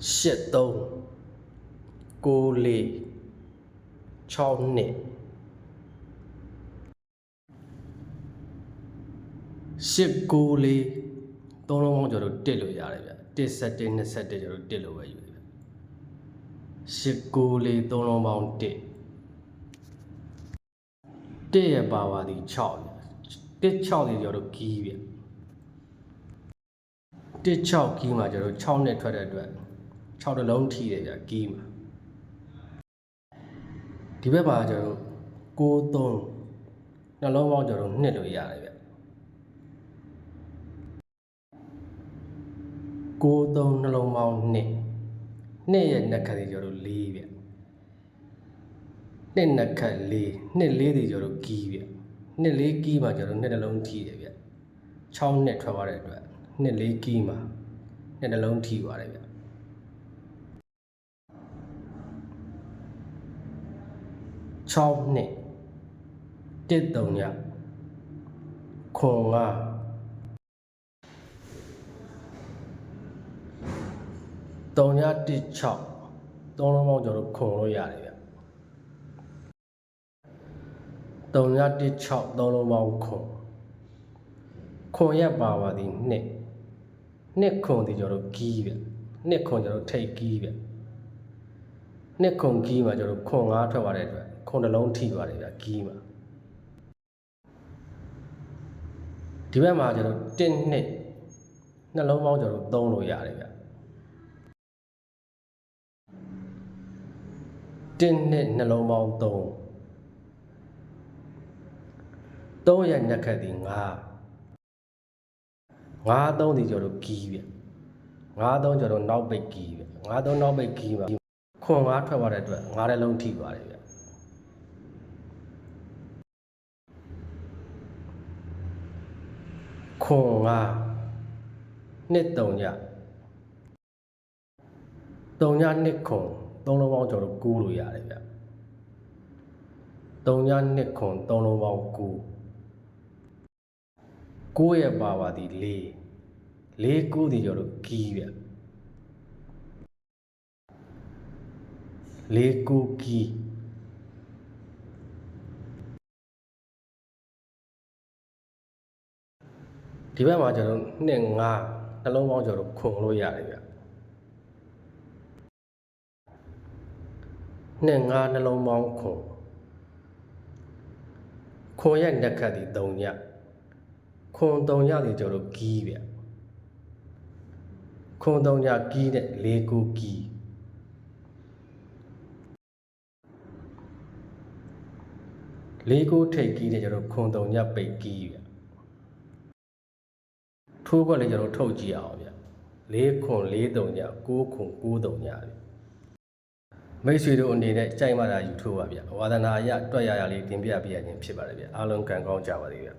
8 3 9 4 6နှစ်ရှစ်ကိုလေးသုံးလုံးပေါင်းကျွန်တော်တို့တစ်လို့ရတယ်ဗျတစ်ဆက်တစ်နှစ်ဆက်တစ်ကျွန်တော်တို့တစ်လို့ပဲယူတယ်ဗျရှစ်ကိုလေးသုံးလုံးပေါင်းတစ်တစ်ရဲ့ပါပါသည်6ဗျတစ်6လေးကျွန်တော်တို့ကီးဗျတစ်6ကီးမှာကျွန်တော်တို့6နှစ်ထွက်တဲ့အတွက် 6တလုံးထိတယ်ဗျကီးမှာဒီဘက်မှာကျွန်တော်တို့6 3နှလုံးပေါင်းကျွန်တော်တို့နှစ်လို့ရတယ်ဗျကိုးသုံးနှလုံးပေါင်းနှစ်နှစ်ရဲ့နှစ်ခတ်တွေကျတော့၄ဗျနှစ်နှစ်ခတ်၄နှစ်၄တွေကျတော့ကီးဗျနှစ်၄ကီးမှာကျတော့နှစ်နှလုံးထီတယ်ဗျ6နှစ်ထွက်သွားတဲ့အတွက်နှစ်၄ကီးမှာနှစ်နှလုံးထီသွားတယ်ဗျ 6နှစ်တစ်တုံညခွန်ငါ316သုံးလုံးပေါင်းကျွန်တော်တို့ခုံလို့ရတယ်ဗျ316သုံးလုံးပေါင်းခုံခုံရက်ပါပါသည်နှစ်နှစ်ခုံဒီကျွန်တော်တို့ကီးဗျနှစ်ခုံကျွန်တော်တို့ထိတ်ကီးဗျနှစ်ခုံကီးမှာကျွန်တော်တို့ခုံငါးထွက်သွားတဲ့အတွက် ခုံတစ်လုံးထိသွားတယ်ဗျကီးမှာဒီဘက်မှာကျွန်တော်1နှစ်နှလုံးပေါင်းကျွန်တော်တို့သုံးလို့ရတယ်ဗျတင်းနဲ့နှလုံးပေါင်း3 3ရဲ့နှက်ခတ်ဒီ9 9 3ဒီကျော်တို့ကီးဗျ9 3ကျော်တို့နောက်ပိတ်ကီးဗျ9 3နောက်ပိတ်ကီးမှာခွန်9ထွက်သွားတဲ့အတွက်9တဲ့လုံးထိပါတယ်ဗျ ခွန်9နှစ်3ည3ညနှစ်ခွန်3လုံးပေါင်းကျော်တို့9လို့ရတယ်ဗျ3ညနှစ်ခွန်3လုံးပေါင်း9 9ရဲ့ပါပါသည်4 4 9ဒီကျော်တို့ကီးဗျ4 9ကီး ဒီဘက်မှာကျွန်တော်တို့2 5နှလုံးပေါင်းကျော်တို့ခွန်လို့ရတယ်ဗျ2 5နှလုံးပေါင်းခွန်ခွန်ရဲ့နှက်ခတ်ဒီ3ညခွန်3ညဒီကျွန်တော်တို့ကီးဗျခွန်3ညကီးနဲ့4 9ကီးလေးကိုထိတ်ကီးနဲ့ကျွန်တော်ခွန်3ညပိတ်ကီးဗျ ထိုးခွက်လေးကျွန်တော်ထုတ်ကြည့်အောင်ဗျ၄ခွန်၄3ည9ခွန်9 3ညဗျမိတ်ဆွေတို့အနေနဲ့ကြိုက်မှသာယူထိုးပါဗျဝါသနာအရတွက်ရရလေးတင်ပြပြရခြင်းဖြစ်ပါတယ်ဗျအားလုံးကံကောင်းကြပါစေဗျ